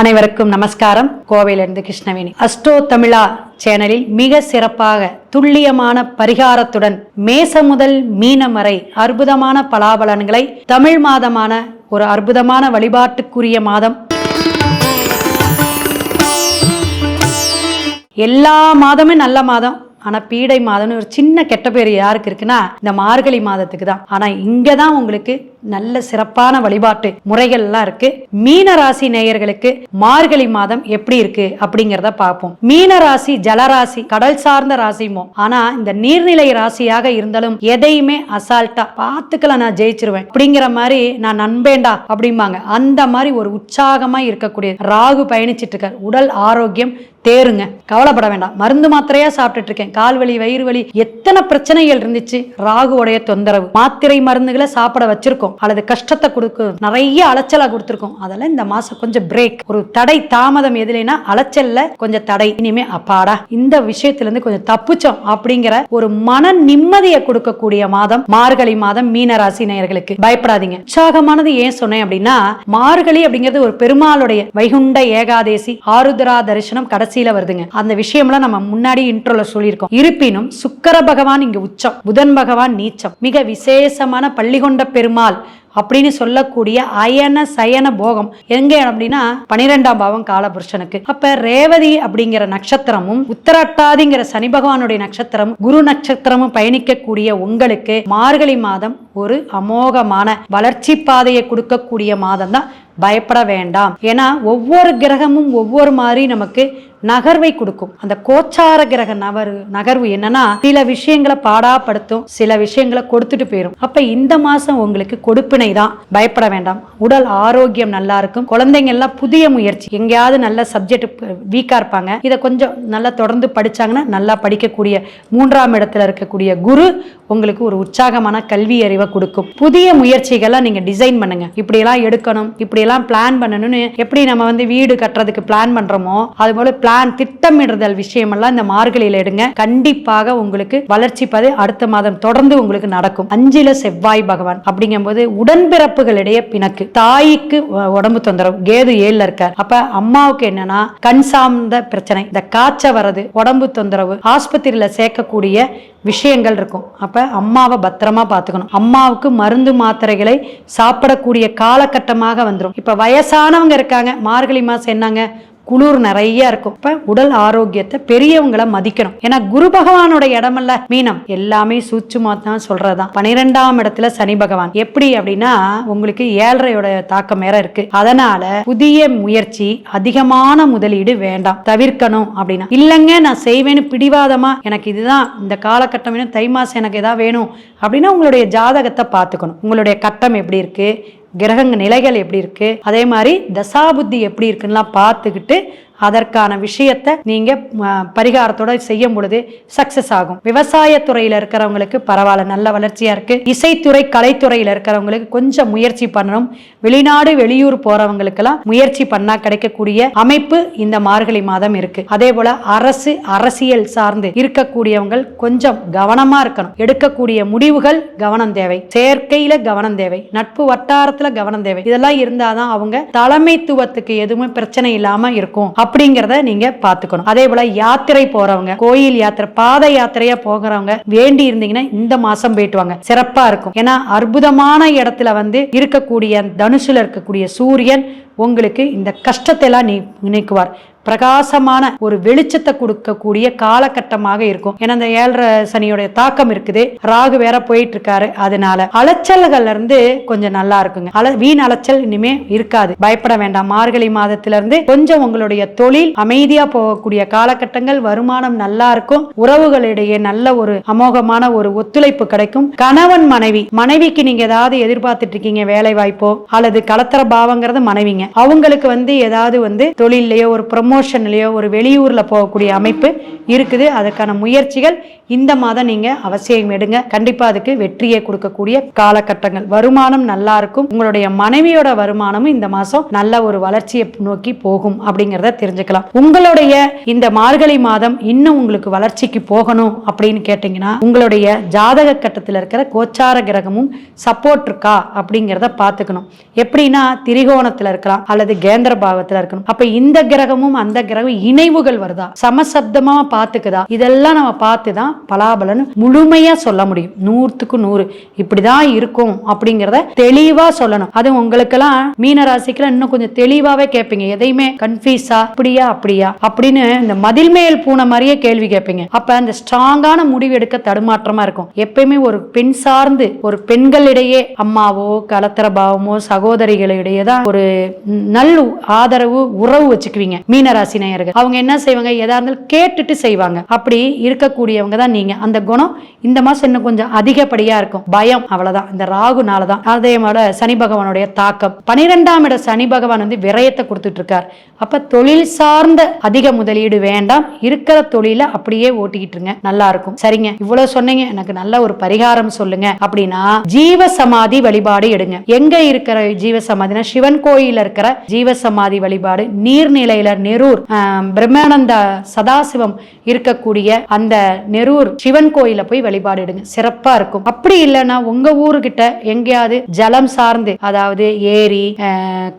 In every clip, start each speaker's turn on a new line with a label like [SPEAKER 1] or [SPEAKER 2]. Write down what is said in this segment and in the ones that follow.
[SPEAKER 1] அனைவருக்கும் நமஸ்காரம். கோவையிலிருந்து கிருஷ்ணவேணி. அஸ்டோ தமிழா சேனலில் மிக சிறப்பாக துல்லியமான பரிகாரத்துடன் மேச முதல் மீனம் வரை அற்புதமான பலாபலன்களை தமிழ் மாதமான ஒரு அற்புதமான வழிபாட்டுக்குரிய மாதம். எல்லா மாதமும் நல்ல மாதம். ஆனா பீடை மாதம்னு ஒரு சின்ன கெட்ட பேர் யாருக்கு இருக்குன்னா இந்த மார்கழி மாதத்துக்கு தான். ஆனா இங்கே தான் உங்களுக்கு நல்ல சிறப்பான வழிபாட்டு முறைகள் எல்லாம் இருக்கு. மீன ராசி நேயர்களுக்கு மார்கழி மாதம் எப்படி இருக்கு அப்படிங்கிறத பார்ப்போம். மீன ராசி ஜலராசி கடல் சார்ந்த ராசிமோ ஆனா இந்த நீர்நிலை ராசியாக இருந்தாலும் எதையுமே அசால்ட்டா பார்த்துக்கலாம் நான் ஜெயிச்சிருவேன் அப்படிங்கிற மாதிரி நான் நண்பேண்டா அப்படிம்பாங்க. அந்த மாதிரி ஒரு உற்சாகமா இருக்கக்கூடிய ராகு பயணிச்சிட்டு இருக்கார். உடல் ஆரோக்கியம் தேருங்க. கவலைப்பட வேண்டாம். மருந்து மாத்திரையா சாப்பிட்டுட்டு இருக்கேன். கால் வலி வயிறு வலி எத்தனை பிரச்சனைகள் இருந்துச்சு? ராகுவுடைய தொந்தரவு. மாத்திரை மருந்துகளை சாப்பிட வச்சிருக்கோம். அல்லது கஷ்டத்தை கொடுக்கும் நிறைய அலைச்சலா கொடுத்துருக்கோம். அதெல்லாம் இந்த மாசம் கொஞ்சம் பிரேக் ஒரு தடை தாமதம் எதுலைனா அலைச்சல்ல கொஞ்சம் தடை. இனிமே அப்பாடா இந்த விஷயத்துல இருந்து கொஞ்சம் தப்புச்சோம் அப்படிங்கிற ஒரு மன நிம்மதியை கொடுக்கக்கூடிய மாதம் மார்கழி மாதம் மீன ராசி நேயர்களுக்கு. பயப்படாதீங்க. உற்சாகமானது ஏன் சொன்னேன் அப்படின்னா மார்கழி அப்படிங்கிறது ஒரு பெருமாளுடைய வைகுண்ட ஏகாதேசி ஆருத்ரா தரிசனம் கடைசியில வருதுங்க. அந்த விஷயம்லாம் நம்ம முன்னாடி இன்ட்ரோல சொல்லியிருக்கோம். இருப்பினும் சுக்கர பகவான் இங்க உச்சம். புதன் பகவான் நீச்சம். மிக விசேஷமான பள்ளிகொண்ட பெருமாள். அப்படின்னு சொல்லக்கூடிய அயன சயன போகம் எங்க அப்படின்னா பனிரெண்டாம் பாவம் காலபுருஷனுக்கு. அப்ப ரேவதி அப்படிங்கிற நட்சத்திரமும் உத்தரட்டாதிங்கிற சனி பகவானுடைய நட்சத்திரம் குரு நட்சத்திரமும் பயணிக்கக்கூடிய உங்களுக்கு மார்கழி மாதம் ஒரு அமோகமான வளர்ச்சி பாதையை கொடுக்கக்கூடிய மாதம் தான் பயப்பட வேண்டாம். ஏன்னா ஒவ்வொரு கிரகமும் ஒவ்வொரு மாதிரி நமக்கு நகர்வை கொடுக்கும். அந்த கோச்சார கிரக நவர் நகர்வு என்னன்னா சில விஷயங்களை பாடாப்படுத்தும் சில விஷயங்களை கொடுத்துட்டு போயிடும் அப்ப இந்த மாசம் உங்களுக்கு கொடுப்பினை தான். பயப்பட வேண்டாம். உடல் ஆரோக்கியம் நல்லா இருக்கும். குழந்தைங்க எல்லாம் புதிய முயற்சி. எங்கேயாவது நல்ல சப்ஜெக்ட் வீக்கா இருப்பாங்க. இதை கொஞ்சம் நல்லா தொடர்ந்து படிச்சாங்கன்னா நல்லா படிக்கக்கூடிய மூன்றாம் இடத்துல இருக்கக்கூடிய குரு உங்களுக்கு ஒரு உற்சாகமான கல்வி அறிவை கொடுக்கும். புதிய முயற்சிகளை நீங்க டிசைன் பண்ணுங்க. இப்படியெல்லாம் எடுக்கணும். இப்படியெல்லாம் பிளான் பண்ணணும்னு எப்படி நம்ம வந்து வீடு கட்டுறதுக்கு பிளான் பண்றோமோ அது போல பிளான் திட்டமிடுதல் விஷயமெல்லாம் இந்த மார்கழியில எடுங்க. கண்டிப்பாக உங்களுக்கு வளர்ச்சி பாதை அடுத்த மாதம் தொடர்ந்து உங்களுக்கு நடக்கும். அஞ்சில செவ்வாய் பகவான் அப்படிங்கும்போது உடன்பிறப்புகளிடையே பிணக்கு. தாய்க்கு உடம்பு தொந்தரவு. கேது ஏழுல இருக்கார். அப்ப அம்மாவுக்கு என்னன்னா கண் சார்ந்த பிரச்சனை. இந்த காய்ச்ச வர்றது உடம்பு தொந்தரவு ஆஸ்பத்திரியில சேர்க்கக்கூடிய விஷயங்கள் இருக்கும். அப்ப அம்மாவை பத்திரமா பார்த்துக்கணும். அம்மாவுக்கு மருந்து மாத்திரைகளை சாப்பிடக்கூடிய காலகட்டமாக வந்துடும் இப்ப வயசானவங்க இருக்காங்க. மார்கழி மாசம் என்னங்க? குளிர் நிறைய இருக்கும். இப்ப உடல் ஆரோக்கியத்தை பெரியவங்களை மதிக்கணும். ஏன்னா குரு பகவானோட இடமல்ல மீனம். எல்லாமே சூட்சுமா தான் சொல்றதுதான். பனிரெண்டாம் இடத்துல சனி பகவான். எப்படி அப்படின்னா உங்களுக்கு ஏழரையோட தாக்கம் வேற இருக்கு. அதனால புதிய முயற்சி அதிகமான முதலீடு வேண்டாம். தவிர்க்கணும் அப்படின்னா. இல்லைங்க நான் செய்வேன்னு பிடிவாதமா எனக்கு இதுதான் இந்த காலகட்டம் தை மாசம் எனக்கு எதாவது வேணும் அப்படின்னா உங்களுடைய ஜாதகத்தை பார்த்துக்கணும். உங்களுடைய கட்டம் எப்படி இருக்கு? கிரகங்க நிலைகள் எப்படி இருக்குது அதே மாதிரி தசாபுத்தி எப்படி இருக்குன்னுலாம் பார்த்துக்கிட்டு அதற்கான விஷயத்தை நீங்க பரிகாரத்தோட செய்யும் பொழுது சக்சஸ் ஆகும். விவசாயத்துறையில இருக்கிறவங்களுக்கு பரவாயில்ல நல்ல வளர்ச்சியா இருக்கு. இசைத்துறை கலைத்துறையில இருக்கிறவங்களுக்கு கொஞ்சம் முயற்சி பண்ணணும். வெளிநாடு வெளியூர் போறவங்களுக்கெல்லாம் முயற்சி பண்ணா கிடைக்கக்கூடிய அமைப்பு இந்த மார்கழி மாதம் இருக்கு. அதே போல அரசு அரசியல் சார்ந்து இருக்கக்கூடியவங்க கொஞ்சம் கவனமா இருக்கணும். எடுக்கக்கூடிய முடிவுகள் கவனம் தேவை. சேர்க்கையில கவனம் தேவை. நட்பு வட்டாரத்துல கவனம் தேவை. இதெல்லாம் இருந்தாதான் அவங்க தலைமைத்துவத்துக்கு எதுவுமே பிரச்சனை இல்லாம இருக்கும். அப்படிங்கிறத நீங்க பாத்துக்கணும் அதே போல யாத்திரை போறவங்க கோயில் யாத்திரை பாத யாத்திரையா போகிறவங்க வேண்டி இருந்தீங்கன்னா இந்த மாசம் போயிட்டு வாங்க. சிறப்பா இருக்கும். ஏன்னா அற்புதமான இடத்துல வந்து இருக்கக்கூடிய தனுசுல இருக்கக்கூடிய சூரியன் உங்களுக்கு இந்த கஷ்டத்தை எல்லாம் நீ நீக்குவார் பிரகாசமான ஒரு வெளிச்சத்தை கொடுக்கக்கூடிய காலகட்டமாக இருக்கும். ஏன்னா இந்த ஏழரை சனியோடைய தாக்கம் இருக்குது. ராகு வேற போயிட்டு இருக்காரு அதனால அலைச்சல்கள்ல இருந்து கொஞ்சம் நல்லா இருக்குங்க. அல வீண் அலைச்சல் இனிமே இருக்காது. பயப்பட வேண்டாம். மார்கழி மாதத்துல இருந்து கொஞ்சம் உங்களுடைய தொழில் அமைதியா போகக்கூடிய காலகட்டங்கள் வருமானம் நல்லா இருக்கும். உறவுகளிடையே நல்ல ஒரு அமோகமான ஒரு ஒத்துழைப்பு கிடைக்கும். கணவன் மனைவி மனைவிக்கு நீங்க ஏதாவது எதிர்பார்த்துட்டு இருக்கீங்க வேலை வாய்ப்போ அல்லது கலத்தர பாவங்கிறது மனைவிங்க. அவங்களுக்கு வந்து ஏதாவது வந்து தொழிலையோ ஒரு ப்ரொமோஷன் ஒரு வெளியூரில் போகக்கூடிய அமைப்பு இருக்குது. அதுக்கான முயற்சிகள் இந்த மாதம் நீங்க அவசியம் எடுங்க. கண்டிப்பா அதுக்கு வெற்றியை கொடுக்கக்கூடிய காலகட்டங்கள். வருமானம் நல்லா இருக்கும். உங்களுடைய மனைவியோட வருமானமும் இந்த மாசம் நல்ல ஒரு வளர்ச்சியை நோக்கி போகும் அப்படிங்கிறத தெரிஞ்சுக்கலாம். உங்களுடைய இந்த மார்கழி மாதம் இன்னும் உங்களுக்கு வளர்ச்சிக்கு போகணும் அப்படின்னு கேட்டீங்கன்னா உங்களுடைய ஜாதக கட்டத்தில் இருக்கிற கோச்சார கிரகமும் சப்போர்ட் இருக்கா அப்படிங்கிறத பார்த்துக்கணும். எப்படின்னா திரிகோணத்தில் இருக்கலாம். அல்லது கேந்திர பாவத்துல இருக்கணும். அப்ப இந்த கிரகமும் அந்த கிரகம் இணைவுகள் வருதா? சமசப்தமா பாத்துக்குதா? இதெல்லாம் நம்ம பார்த்து தான் பலாபலன் முழுமையா சொல்ல முடியும். நூறுத்துக்கு நூறு. இப்படிதான் இருக்கும் அப்படிங்கிறத தெளிவா சொல்லணும். அது உங்களுக்கெல்லாம் மீன ராசிக்கெல்லாம் இன்னும் கொஞ்சம் தெளிவாவே கேட்பீங்க. எதையுமே கன்ஃபியூஸா அப்படியா அப்படியா அப்படின்னு இந்த மதில் மேல் பூனை மாதிரியே கேள்வி கேட்பீங்க. அப்ப அந்த ஸ்ட்ராங்கான முடிவு எடுக்க தடுமாற்றமா இருக்கும். எப்பயுமே ஒரு பெண் சார்ந்து ஒரு பெண்களிடையே அம்மாவோ கலத்திர பாவமோ சகோதரிகளிடையே தான் ஒரு நல் ஆதரவு உறவு வச்சுக்குவீங்க மீனராசி நேயர்கள். அவங்க என்ன செய்வாங்க? எதா இருந்தாலும் கேட்டுட்டு செய்வாங்க. அப்படி இருக்கக்கூடியவங்க தான் நீங்க. அந்த குணம் இந்த மாசம் இன்னும் கொஞ்சம் அதிகப்படியா இருக்கும். பயம் அவ்வளவுதான். இந்த ராகுனால தான் அதே மாதிரி சனி பகவானுடைய தாக்கம். பனிரெண்டாம் இட சனி பகவான் வந்து விரயத்தை கொடுத்துட்டு இருக்கார் அப்ப தொழில் சார்ந்த அதிக முதலீடு வேண்டாம். இருக்கிற தொழில அப்படியே ஓட்டிக்கிட்டு இருங்க. நல்லா இருக்கும். சரிங்க. இவ்வளவு சொன்னீங்க. எனக்கு நல்ல ஒரு பரிகாரம் சொல்லுங்க. அப்படின்னா ஜீவ சமாதி வழிபாடு எடுங்க. எங்க இருக்கிற ஜீவ சமாதினா சிவன் கோயில இருக்கிற ஜீவசமாதி வழிபாடு நீர்நிலையில நெரூர் பிரம்மானந்த சதாசிவம் இருக்கக்கூடிய அந்த நெரூர் சிவன் கோயில போய் வழிபாடு எடுங்க. சிறப்பா இருக்கும். அப்படி இல்லைன்னா உங்க ஊருகிட்ட எங்கேயாவது ஜலம் சார்ந்து அதாவது ஏரி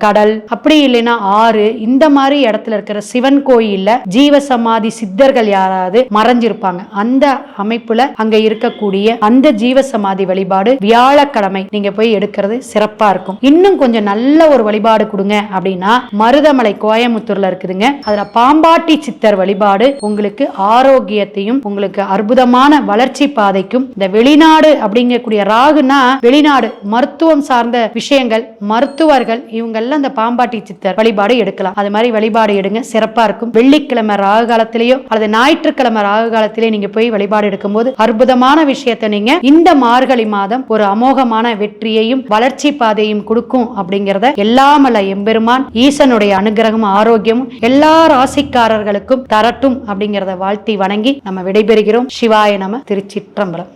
[SPEAKER 1] கடல் அப்படி இல்லைன்னா ஆறு இந்த மாதிரி இடத்துல இருக்கிற சிவன் கோயில்ல ஜீவ சமாதி சித்தர்கள் யாராவது மறைஞ்சிருப்பாங்க. அந்த அமைப்புல அங்க இருக்கக்கூடிய அந்த ஜீவ சமாதி வழிபாடு வியாழக்கிழமை நீங்க போய் எடுக்கிறது சிறப்பா இருக்கும். இன்னும் கொஞ்சம் நல்ல ஒரு வழிபாடு கொடுங்க அப்படின்னா மருதமலை கோயமுத்தூர்ல இருக்குதுங்க. அதுல பாம்பாட்டி சித்தர் வழிபாடு உங்களுக்கு ஆரோக்கியத்தையும் உங்களுக்கு அற்புதமான வளர்ச்சி பாதைக்கும் இந்த வெளிநாடு அப்படிங்கக்கூடிய ராகுனா வெளிநாடு மருத்துவம் சார்ந்த விஷயங்கள் மருத்துவர்கள் இவங்கெல்லாம் இந்த பாம்பாட்டி சித்தர் வழிபாடு எடுக்கலாம். அது மாதிரி வழிபாடு எடுங்க சிறப்பா இருக்கும். வெள்ளிக்கிழமை ராகு காலத்திலேயோ அல்லது ஞாயிற்றுக்கிழமை ராகு காலத்திலேயே நீங்க போய் வழிபாடு எடுக்கும்போது அற்புதமான விஷயத்தை நீங்க இந்த மார்கழி மாதம் ஒரு அமோகமான வெற்றியையும் வளர்ச்சி பாதையும் கொடுக்கும் அப்படிங்கிறத எல்லாமல்ல எம்பெருமான் ஈசனுடைய அனுகிரகமும் ஆரோக்கியமும் எல்லா ராசிக்காரர்களுக்கும் தரட்டும் அப்படிங்கிறத வாழ்த்தி வணங்கி நம்ம விடைபெறுகிறோம். சிவாய நம திருச்சிற்றம்பலம்.